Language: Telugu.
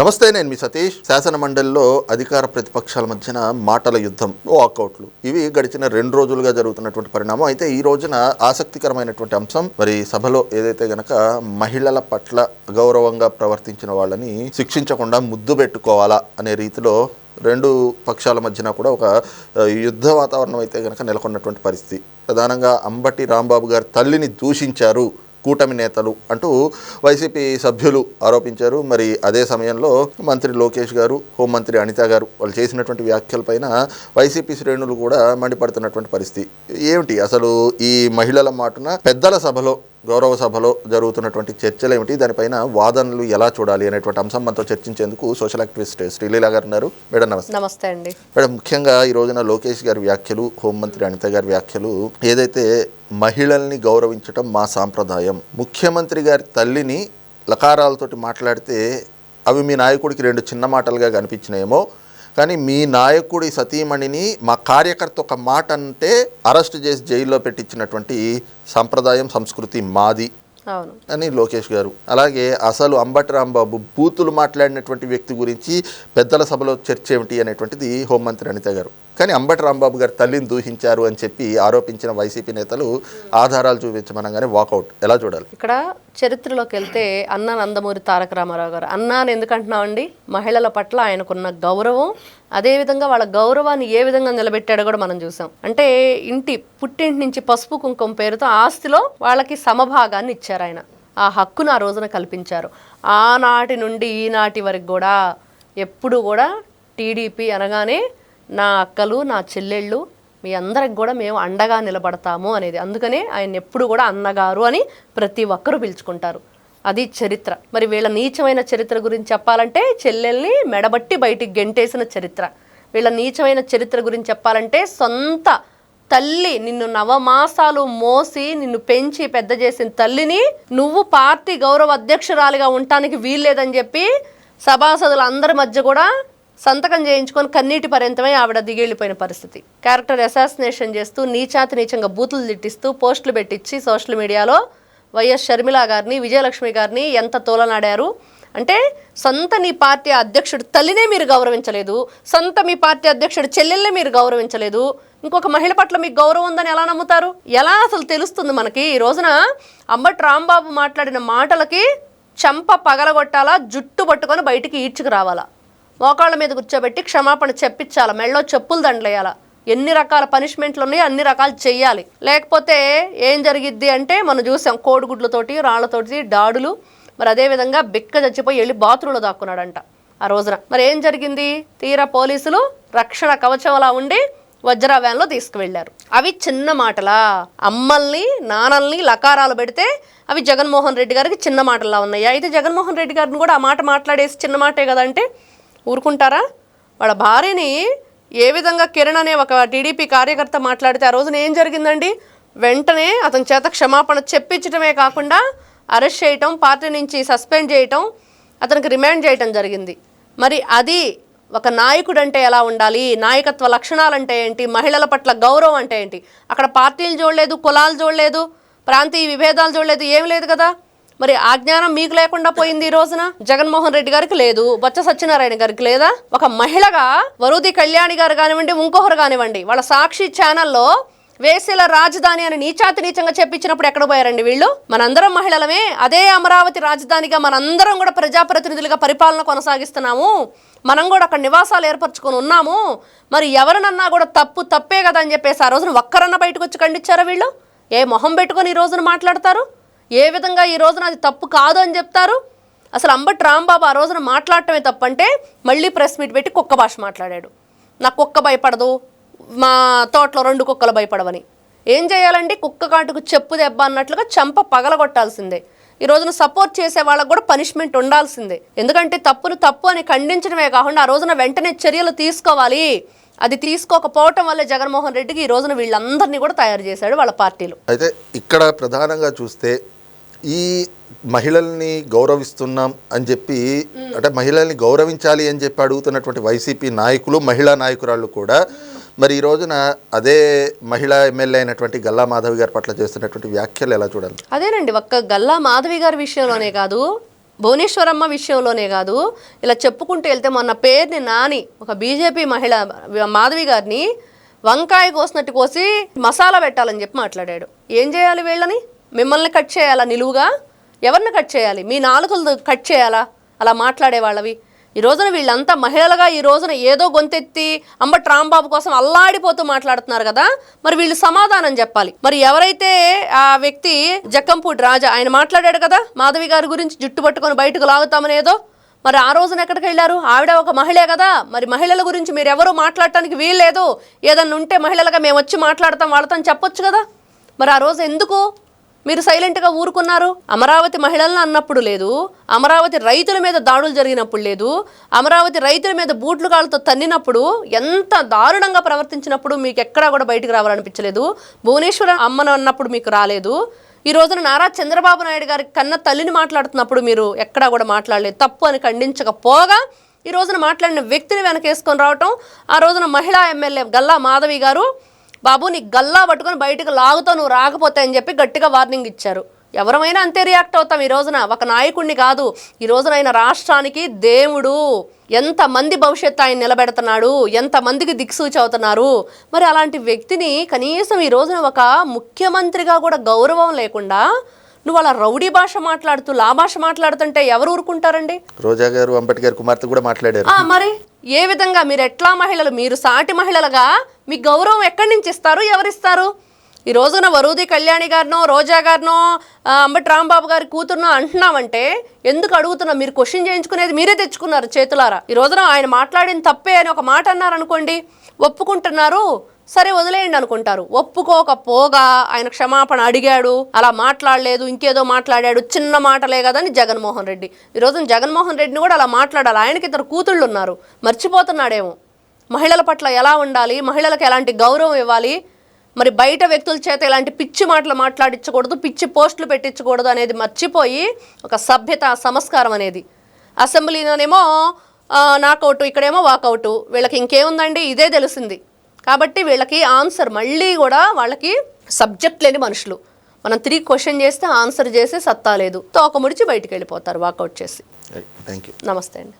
నమస్తే నేను మీ సతీష్. శాసన మండలిలో అధికార ప్రతిపక్షాల మధ్యన మాటల యుద్ధం వాకౌట్లు. ఇవి గడిచిన రెండు రోజులుగా జరుగుతున్నటువంటి పరిణామం. అయితే ఈ రోజున ఆసక్తికరమైనటువంటి అంశం మరి సభలో ఏదైతే గనక మహిళల పట్ల గౌరవంగా ప్రవర్తించిన వాళ్ళని శిక్షించకుండా ముద్దు పెట్టుకోవాలా అనే రీతిలో రెండు పక్షాల మధ్యన కూడా ఒక యుద్ధ వాతావరణం అయితే కనుక నెలకొన్నటువంటి పరిస్థితి. ప్రధానంగా అంబటి రాంబాబు గారి తల్లిని దూషించారు కూటమి నేతలు అంటూ వైసీపీ సభ్యులు ఆరోపించారు. మరి అదే సమయంలో మంత్రి లోకేష్ గారు హోంమంత్రి అనిత గారు వాళ్ళు చేసినటువంటి వ్యాఖ్యలపైన వైసీపీ శ్రేణులు కూడా మండిపడుతున్నటువంటి పరిస్థితి. ఏమిటి అసలు ఈ మహిళల మాటున పెద్దల సభలో గౌరవ సభలో జరుగుతున్నటువంటి చర్చలు ఏమిటి? దానిపైన వాదనలు ఎలా చూడాలి అనేటువంటి అంశం మనతో చర్చించేందుకు సోషల్ యాక్టివిస్ట్ శ్రీలీల గారు ఉన్నారు. మేడం నమస్తే. నమస్తే అండి. మేడం ముఖ్యంగా ఈ రోజున లోకేష్ గారి వ్యాఖ్యలు హోంమంత్రి అనిత గారి వ్యాఖ్యలు ఏదైతే మహిళల్ని గౌరవించటం మా సాంప్రదాయం. ముఖ్యమంత్రి గారి తల్లిని లకారాలతోటి మాట్లాడితే అవి మీ నాయకుడికి రెండు చిన్న మాటలుగా కనిపించినాయేమో. కానీ మీ నాయకుడి సతీమణిని మా కార్యకర్త ఒక మాట అంటే అరెస్ట్ చేసి జైల్లో పెట్టించినటువంటి సాంప్రదాయం సంస్కృతి మాది. అని లోకేష్ గారు. అలాగే అసలు అంబటి రాంబాబు బూతులు మాట్లాడినటువంటి వ్యక్తి గురించి పెద్దల సభలో చర్చ ఏమిటి అనేటువంటిది హోంమంత్రి అనిత గారు. కానీ అంబటి రాంబాబు గారు తల్లిని దూహించారు అని చెప్పి ఆరోపించిన వైసీపీ నేతలు ఆధారాలు చూపించమనగానే వాకౌట్ ఎలా చూడాలి? ఇక్కడ చరిత్రలోకి వెళ్తే అన్న నందమూరి తారక రామారావు గారు అన్నాను ఎందుకంటున్నామండి మహిళల పట్ల ఆయనకున్న గౌరవం అదేవిధంగా వాళ్ళ గౌరవాన్ని ఏ విధంగా నిలబెట్టాడో కూడా మనం చూసాం. అంటే ఇంటి పుట్టింటి నుంచి పసుపు కుంకుమ పేరుతో ఆస్తిలో వాళ్ళకి సమభాగాన్ని ఇచ్చారు ఆయన. ఆ హక్కును ఆ రోజున కల్పించారు. ఆనాటి నుండి ఈనాటి వరకు కూడా ఎప్పుడు కూడా టీడీపీ అనగానే నా అక్కలు నా చెల్లెళ్ళు మీ అందరికి కూడా మేము అండగా నిలబడతాము అనేది. అందుకనే ఆయన ఎప్పుడు కూడా అన్నగారు అని ప్రతి ఒక్కరూ పిలుచుకుంటారు. అది చరిత్ర. మరి వీళ్ళ నీచమైన చరిత్ర గురించి చెప్పాలంటే చెల్లెల్ని మెడబట్టి బయటికి గెంటేసిన చరిత్ర. వీళ్ళ నీచమైన చరిత్ర గురించి చెప్పాలంటే సొంత తల్లి నిన్ను నవమాసాలు మోసి నిన్ను పెంచి పెద్ద చేసిన తల్లిని నువ్వు పార్టీ గౌరవ అధ్యక్షురాలిగా ఉండటానికి వీల్లేదని చెప్పి సభాసదులందరి మధ్య కూడా సంతకం చేయించుకొని కన్నీటి పర్యంతమై ఆవిడ దిగేళ్ళిపోయిన పరిస్థితి. క్యారెక్టర్ అసాసినేషన్ చేస్తూ నీచాతి నీచంగా బూతులు తిట్టిస్తూ పోస్టులు పెట్టించి సోషల్ మీడియాలో వైఎస్ షర్మిల గారిని విజయలక్ష్మి గారిని ఎంత తోలనాడారు? అంటే సొంత నీ పార్టీ అధ్యక్షుడు తల్లినే మీరు గౌరవించలేదు సొంత మీ పార్టీ అధ్యక్షుడు చెల్లెల్నే మీరు గౌరవించలేదు. ఇంకొక మహిళ పట్ల మీకు గౌరవం ఉందని ఎలా నమ్ముతారు? ఎలా అసలు తెలుస్తుంది మనకి? ఈ రోజున అంబటి రాంబాబు మాట్లాడిన మాటలకి చంప పగలగొట్టాలా జుట్టు పట్టుకొని బయటికి ఈడ్చుకు రావాలా? మోకాళ్ళ మీద కూర్చోబెట్టి క్షమాపణ చెప్పించాలా. మెళ్ళో చెప్పులు దండలేయాలా. ఎన్ని రకాల పనిష్మెంట్లు ఉన్నాయో అన్ని రకాలు చెయ్యాలి. లేకపోతే ఏం జరిగిద్ది అంటే మనం చూసాం కోడిగుడ్లతోటి రాళ్ళతోటి దాడులు. మరి అదేవిధంగా బిక్క చచ్చిపోయి వెళ్ళి బాత్రూంలో దాక్కున్నాడంట ఆ రోజున. మరి ఏం జరిగింది? తీరా పోలీసులు రక్షణ కవచంలా ఉండి వజ్రా వ్యాన్లో తీసుకువెళ్ళారు. అవి చిన్న మాటలా. అమ్మల్ని నాన్నల్ని లకారాలు పెడితే అవి జగన్మోహన్ రెడ్డి గారికి చిన్న మాటలా ఉన్నాయి? అయితే జగన్మోహన్ రెడ్డి గారిని కూడా ఆ మాట మాట్లాడేసి చిన్న మాటే కదంటే ఊరుకుంటారా? వాళ్ళ భార్యని ఏ విధంగా కిరణ్ అనే ఒక టీడీపీ కార్యకర్త మాట్లాడితే ఆ రోజున ఏం జరిగిందండి? వెంటనే అతని చేత క్షమాపణ చెప్పించడమే కాకుండా అరెస్ట్ చేయటం పార్టీ నుంచి సస్పెండ్ చేయటం అతనికి రిమాండ్ చేయటం జరిగింది. మరి అది ఒక నాయకుడు అంటే ఎలా ఉండాలి? నాయకత్వ లక్షణాలు అంటే ఏంటి? మహిళల పట్ల గౌరవం అంటే ఏంటి? అక్కడ పార్టీలు చూడలేదు కులాలు చూడలేదు ప్రాంతీయ విభేదాలు చూడలేదు ఏం లేదు కదా. మరి ఆ జ్ఞానం మీకు లేకుండా పోయింది ఈ రోజున? జగన్మోహన్ రెడ్డి గారికి లేదు బొత్స సత్యనారాయణ గారికి లేదా? ఒక మహిళగా వరుది కళ్యాణి గారు కానివ్వండి ఇంకొకరు కానివ్వండి వాళ్ళ సాక్షి ఛానల్లో వేసేల రాజధాని అని నీచాతి నీచంగా చెప్పించినప్పుడు ఎక్కడ పోయారండి వీళ్ళు? మనందరం మహిళలమే అదే అమరావతి రాజధానిగా మనందరం కూడా ప్రజాప్రతినిధులుగా పరిపాలన కొనసాగిస్తున్నాము. మనం కూడా అక్కడ నివాసాలు ఏర్పరచుకొని ఉన్నాము. మరి ఎవరినన్నా కూడా తప్పు తప్పే కదా అని చెప్పేసి ఆ రోజున ఒక్కరన్నా బయటకు వచ్చి ఖండించారా వీళ్ళు? ఏ మొహం పెట్టుకొని ఈ రోజున మాట్లాడతారు? ఏ విధంగా ఈ రోజున అది తప్పు కాదు అని చెప్తారు? అసలు అంబటి రాంబాబు ఆ రోజున మాట్లాడటమే తప్పంటే మళ్ళీ ప్రెస్ మీట్ పెట్టి కుక్క భాష మాట్లాడాడు. నాకు కుక్క భయపడదు మా తోటలో రెండు కుక్కలు భయపడవని. ఏం చేయాలండి? కుక్క కాటుకు చెప్పు దెబ్బ అన్నట్లుగా చంప పగలగొట్టాల్సిందే. ఈ రోజున సపోర్ట్ చేసే వాళ్ళకు కూడా పనిష్మెంట్ ఉండాల్సిందే. ఎందుకంటే తప్పును తప్పు అని ఖండించడమే కాకుండా ఆ రోజున వెంటనే చర్యలు తీసుకోవాలి. అది తీసుకోకపోవటం వల్ల జగన్మోహన్ రెడ్డికి ఈ రోజున వీళ్ళందరినీ కూడా తయారు చేశాడు వాళ్ళ పార్టీలు. అయితే ఇక్కడ ప్రధానంగా చూస్తే ఈ మహిళల్ని గౌరవిస్తున్నాం అని చెప్పి అంటే మహిళల్ని గౌరవించాలి అని చెప్పి అడుగుతున్నటువంటి వైసీపీ నాయకులు మహిళా నాయకురాళ్ళు కూడా మరి ఈ రోజున అదే మహిళా ఎమ్మెల్యే అయినటువంటి గల్లా మాధవి గారి పట్ల చేస్తున్నటువంటి వ్యాఖ్యలు ఎలా చూడాలి? అదేనండి ఒక్క గల్లా మాధవి గారి విషయంలోనే కాదు భువనేశ్వరమ్మ విషయంలోనే కాదు ఇలా చెప్పుకుంటూ వెళ్తే మొన్న పేరుని నాని ఒక బీజేపీ మహిళ మాధవి గారిని వంకాయ కోసినట్టు కోసి మసాలా పెట్టాలని చెప్పి మాట్లాడాడు. ఏం చేయాలి వీళ్ళని? మిమ్మల్ని కట్ చేయాలా నిలువుగా? ఎవరిని కట్ చేయాలి? మీ నాలుకలు కట్ చేయాలా? అలా మాట్లాడే వాళ్ళవి. ఈ రోజున వీళ్ళంతా మహిళలుగా ఈ రోజున ఏదో గొంతెత్తి అంబటి రాంబాబు కోసం అల్లాడిపోతూ మాట్లాడుతున్నారు కదా? మరి వీళ్ళు సమాధానం చెప్పాలి. మరి ఎవరైతే ఆ వ్యక్తి జక్కంపూడి రాజా ఆయన మాట్లాడాడు కదా? మాధవి గారి గురించి జుట్టు పట్టుకొని బయటకు లాగుతామని ఏదో? మరి ఆ రోజున ఎక్కడికి వెళ్ళారు? ఆవిడ ఒక మహిళే కదా? మరి మహిళల గురించి మీరు ఎవరు మాట్లాడటానికి వీల్లేదు. ఏదన్నా ఉంటే మహిళలుగా మేము వచ్చి మాట్లాడతాం వాళ్ళతో అని చెప్పొచ్చు కదా? మరి ఆ రోజు ఎందుకు? మీరు సైలెంట్గా ఊరుకున్నారు? అమరావతి మహిళలను అన్నప్పుడు లేదు. అమరావతి రైతుల మీద దాడులు జరిగినప్పుడు లేదు. అమరావతి రైతుల మీద బూట్లు కాళ్ళతో తన్నినప్పుడు ఎంత దారుణంగా ప్రవర్తించినప్పుడు మీకు ఎక్కడా కూడా బయటకు రావాలనిపించలేదు. భువనేశ్వరం అమ్మను అన్నప్పుడు మీకు రాలేదు. ఈ రోజున నారా చంద్రబాబు నాయుడు గారి కన్న తల్లిని మాట్లాడుతున్నప్పుడు మీరు ఎక్కడా కూడా మాట్లాడలేదు. తప్పు అని ఖండించకపోగా ఈ రోజున మాట్లాడిన వ్యక్తిని వెనకేసుకొని రావటం ఆ రోజున మహిళా ఎమ్మెల్యే గల్లా మాధవి గారు బాబు నీ గల్లా పట్టుకొని బయటకు లాగుతో నువ్వు రాకపోతే అని చెప్పి గట్టిగా వార్నింగ్ ఇచ్చారు. ఎవరమైనా అంతే రియాక్ట్ అవుతాం ఈ రోజున. ఒక నాయకుడిని కాదు ఈ రోజున ఆయన రాష్ట్రానికి దేవుడు. ఎంతమంది భవిష్యత్తు ఆయన నిలబెడుతున్నాడు ఎంతమందికి దిక్సూచి అవుతున్నారు. మరి అలాంటి వ్యక్తిని కనీసం ఈ రోజున ఒక ముఖ్యమంత్రిగా కూడా గౌరవం లేకుండా నువ్వు అలా రౌడీ భాష మాట్లాడుతూ లా భాష మాట్లాడుతుంటే ఎవరు ఊరుకుంటారండి? రోజా గారు అంబటి గారి కుమార్తె కూడా మాట్లాడారు. మరి ఏ విధంగా మీరు ఎట్లా మహిళలు మీరు సాటి మహిళలుగా మీ గౌరవం ఎక్కడి నుంచి ఇస్తారు ఎవరిస్తారు? ఈ రోజున వరూది కళ్యాణి గారినో రోజా గారినో అంబటి రాంబాబు గారి కూతురునో అంటున్నామంటే ఎందుకు అడుగుతున్నా మీరు క్వశ్చన్ చేయించుకునేది మీరే తెచ్చుకున్నారు చేతులారా. ఈ రోజున ఆయన మాట్లాడిన తప్పే అని ఒక మాట అన్నారు అనుకోండి ఒప్పుకుంటున్నారు సరే వదిలేయండి అనుకుంటారు. ఒప్పుకోకపోగా ఆయన క్షమాపణ అడిగాడు అలా మాట్లాడలేదు ఇంకేదో మాట్లాడాడు చిన్న మాటలే కదని జగన్మోహన్ రెడ్డి. ఈరోజు జగన్మోహన్ రెడ్డిని కూడా అలా మాట్లాడాలి. ఆయనకి ఇద్దరు కూతుళ్ళు ఉన్నారు. మర్చిపోతున్నాడేమో. మహిళల పట్ల ఎలా ఉండాలి? మహిళలకు ఎలాంటి గౌరవం ఇవ్వాలి? మరి బయట వ్యక్తుల చేత ఇలాంటి పిచ్చి మాటలు మాట్లాడించకూడదు పిచ్చి పోస్టులు పెట్టించకూడదు అనేది మర్చిపోయి ఒక సభ్యత సంస్కారం అనేది. అసెంబ్లీలోనేమో నాకౌట్ ఇక్కడేమో వాకౌటు. వీళ్ళకి ఇంకేముందండి? ఇదే తెలిసింది. కాబట్టి వీళ్ళకి ఆన్సర్ మళ్ళీ కూడా వాళ్ళకి సబ్జెక్ట్ లేని మనుషులు. మనం తిరిగి క్వశ్చన్ చేస్తే ఆన్సర్ చేసి సత్తా లేదు. తోక ముడిచి బయటికి వెళ్ళిపోతారు వాకౌట్ చేసి. థ్యాంక్ యూ నమస్తే అండి.